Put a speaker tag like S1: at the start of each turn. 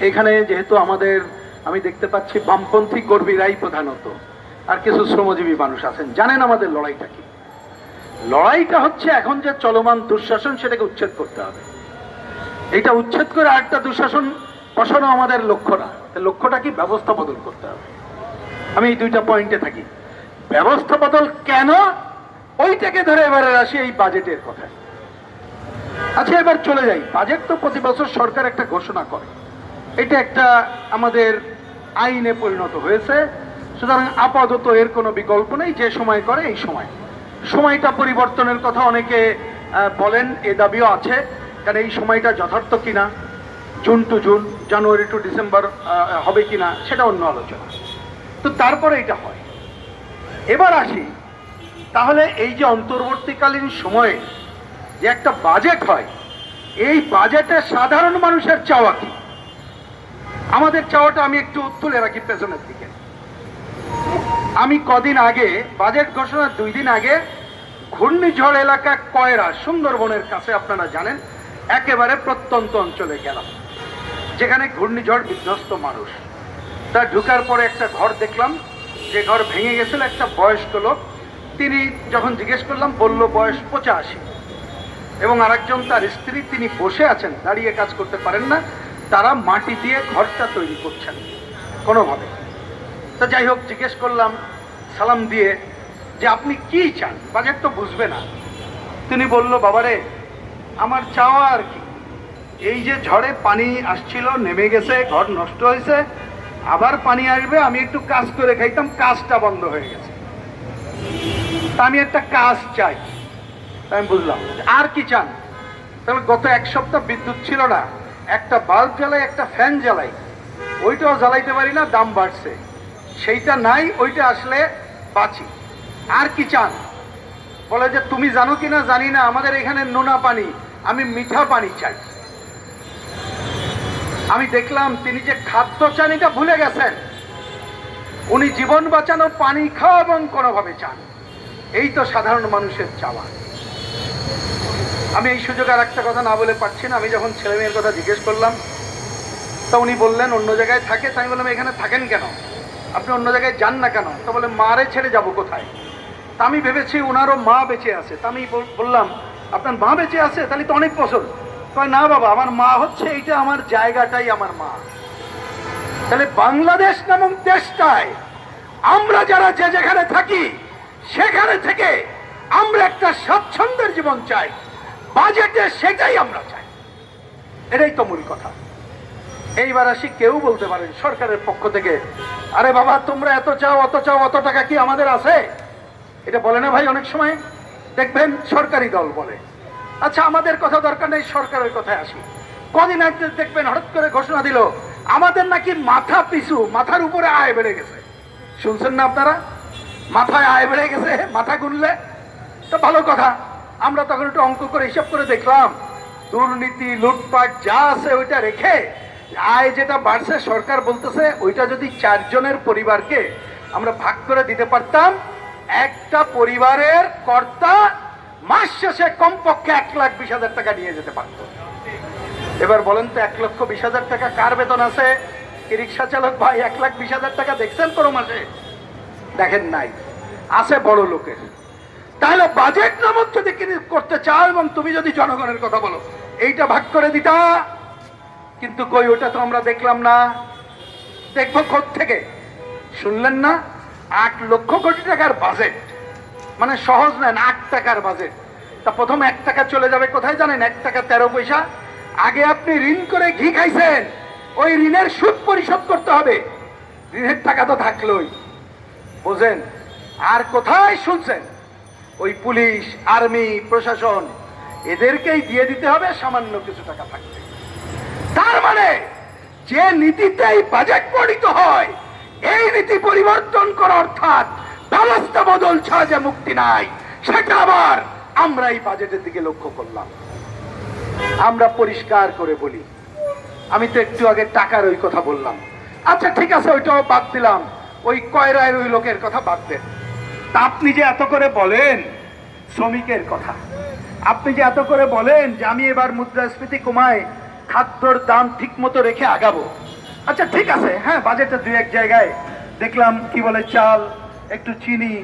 S1: এখানে যেহেতু আমাদের, আমি দেখতে পাচ্ছি বামপন্থী কর্মীরাই প্রধানত, আর কিছু শ্রমজীবী মানুষ আছেন, জানেন আমাদের লড়াইটা কি? লড়াইটা হচ্ছে এখন যে চলমান দুঃশাসন সেটাকে উচ্ছেদ করতে হবে। এটা উচ্ছেদ করে আরেকটা দুঃশাসন বসানো আমাদের লক্ষ্য না। লক্ষ্যটা কি? ব্যবস্থা বদল করতে হবে। আমি এই দুইটা পয়েন্টে থাকি। ব্যবস্থা বদল কেন? ওইটাকে ধরে এবারে আসি এই বাজেটের কথায়। আচ্ছা এবার চলে যাই। বাজেট তো প্রতি বছর সরকার একটা ঘোষণা করে। এটা একটা আমাদের আইনে পরিণত হয়েছে। সুতরাং আপাতত এর কোনো বিকল্প নেই, যে সময় করে এই সময়। সময়টা পরিবর্তনের কথা অনেকে বলেন, এ দাবিও আছে, কারণ এই সময়টা যথার্থ কিনা, June to June, January to December হবে কিনা, সেটা অন্য আলোচনা। তো তারপরে এটা হয়। এবার আসি, তাহলে এই যে অন্তর্বর্তীকালীন সময়ে যে একটা বাজেট হয়, এই বাজেটে সাধারণ মানুষের চাওয়া কি? আমাদের চাওয়াটা আমি একটু তুলে রাখি পেছনের দিকে। আমি কদিন আগে, বাজেট ঘোষণার দুই দিন আগে, ঘূর্ণিঝড় এলাকা কয়রা সুন্দরবনের কাছে, আপনারা জানেন, একেবারে প্রত্যন্ত অঞ্চলে গেলাম। যেখানে ঘূর্ণিঝড় বিধ্বস্ত মানুষ। তা ঢুকার পরে একটা ঘর দেখলাম। যে ঘর ভেঙে গেছিল একটা বয়স্ক লোক। তিনি যখন জিজ্ঞেস করলাম, বলল, বয়স পঁচাশি। এবং আরেকজন তার স্ত্রী, তিনি বসে আছেন, দাঁড়িয়ে কাজ করতে পারেন না। তারা মাটি দিয়ে ঘরটা তৈরি করছেন, কোনোভাবে। তা যাই হোক, জিজ্ঞেস করলাম, সালাম দিয়ে যে আপনি কি চান? বাজেট তো বুঝবে না। তিনি বলল, বাবারে, আমার চাওয়া আর কি। এই যে ঝড়ে পানি আসছিল, নেমে গেছে, ঘর নষ্ট হয়েছে, আবার পানি আসবে, আমি একটু কাজ করে খাইতাম, কাজটা বন্ধ হয়ে গেছে। তা আমি একটা কাজ চাই। আমি বুঝলাম, আর কি চান? তাহলে গত এক সপ্তাহ বিদ্যুৎ ছিল না। একটা বাল্ব জ্বালাই, একটা ফ্যান জ্বালাই। ওইটাও জ্বালাইতে পারি না, দাম বাড়ছে। সেইটা নাই, ওইটা আসলে বাঁচি। আর কি চান? বলে যে, তুমি জানো কি না জানি না, আমাদের এখানে নোনা পানি, আমি মিঠা পানি চাই। আমি দেখলাম তিনি যে খাদ্য চান, এটা ভুলে গেছেন। উনি জীবন বাঁচানো পানি খাওয়া এবং কোনোভাবে চান। এই তো সাধারণ মানুষের চাওয়া। আমি এই সুযোগে আর একটা কথা না বলে পারছি না। আমি যখন ছেলে মেয়ের কথা জিজ্ঞেস করলাম, তা উনি বললেন, অন্য জায়গায় থাকে? তাই বললাম, এখানে থাকেন কেন? আপনি অন্য জায়গায় যান না কেন? তা বলে মারে ছেড়ে যাব কোথায়? তা আমি ভেবেছি ওনারও মা বেঁচে আছে। তা আমি বললাম, আপনার মা বেঁচে আছে? তাহলে তো অনেক পছন্দ কয়, না বাবা, আমার মা হচ্ছে এইটা, আমার জায়গাটাই আমার মা। তাহলে বাংলাদেশ নামক দেশটায় আমরা যারা যে যেখানে থাকি, সেখানে থেকে আমরা একটা স্বাচ্ছন্দ্যের জীবন চাই। বাজেটে সেটাই আমরা চাই। এটাই তো মূল কথা। এইবার আসি কেউ বলতে পারেন সরকারের পক্ষ থেকে, আরে বাবা, তোমরা এত চাও, অত চাও, অত টাকা কি আমাদের আছে? এটা বলে না ভাই অনেক সময়। দেখবেন সরকারি দল বলে। আচ্ছা আমাদের কথা দরকার নেই, সরকারের কথায় আসি। কদিন আগে দেখবেন হঠাৎ করে ঘোষণা দিল, আমাদের নাকি মাথা পিছু, মাথার উপরে আয় বেড়ে গেছে। শুনছেন না আপনারা? মাথায় আয় বেড়ে গেছে, মাথা গুনলে? তো ভালো কথা। আমরা তখন একটু অঙ্ক করে হিসাব করে দেখলাম, দুর্নীতি, লুটপাট যা আছে ওইটা রেখে, আয় যেটা বাড়ছে সরকার বলতেছে, ওইটা যদি চারজনের পরিবারকে আমরা ভাগ করে দিতে পারতাম, একটা পরিবারের কর্তা মাস শেষে কমপক্ষে এক লাখ বিশ হাজার টাকা নিয়ে যেতে পারত। এবার বলেন তো এক লক্ষ বিশ হাজার টাকা কার বেতন আছে? রিক্সা চালক ভাই, এক লাখ বিশ হাজার টাকা দেখছেন কোনো মাসে? দেখেন নাই। আছে বড় লোকের। তাহলে বাজেট নামক যদি করতে চাও এবং তুমি যদি জনগণের কথা বলো, এইটা ভাগ করে দিতা। কিন্তু কই, ওটা তো আমরা দেখলাম না। দেখব খোঁজ থেকে। শুনলেন না? আট লক্ষ কোটি টাকার বাজেট মানে সহজ নেন আট টাকার বাজেট তা প্রথম এক টাকা চলে যাবে কোথায় জানেন? এক টাকা তেরো পয়সা। আগে আপনি ঋণ করে ঘি খাইছেন। ওই ঋণের সুদ পরিশোধ করতে হবে। ঋণের টাকা তো থাকলোই। বোঝেন? আর কোথায় শুনছেন? ওই পুলিশ, আর্মি, প্রশাসন, এদেরকেই দিয়ে দিতে হবে সামান্য কিছু টাকা থাকবে তার মানে যে নীতিতে এই বাজেট প্রণীত হয়, এই নীতি পরিবর্তন করা অর্থাৎ ব্যবস্থা বদল ছাড়া যে মুক্তি নাই, সেটা আবার আমরা এই বাজেটের দিকে লক্ষ্য করলাম। আমরা পরিষ্কার করে বলি, আমি তো একটু আগে টাকার ওই কথা বললাম। আচ্ছা ঠিক আছে, ওইটাও বাদ দিলাম। ওই কয়রায়ের ওই লোকের কথা বাদ দেন। তা আপনি যে এত করে বলেন, শ্রমিকের কথা। আপনি যে এত করে বলেন যে আমি এবার মুদ্রাস্ফীতি কমায় খাদ্যর দাম ঠিক মতো রেখে আগাবো।
S2: আচ্ছা ঠিক আছে। হ্যাঁ বাজেটে দু এক জায়গায় দেখলাম, কি বলে, চাল, একটু চিনি।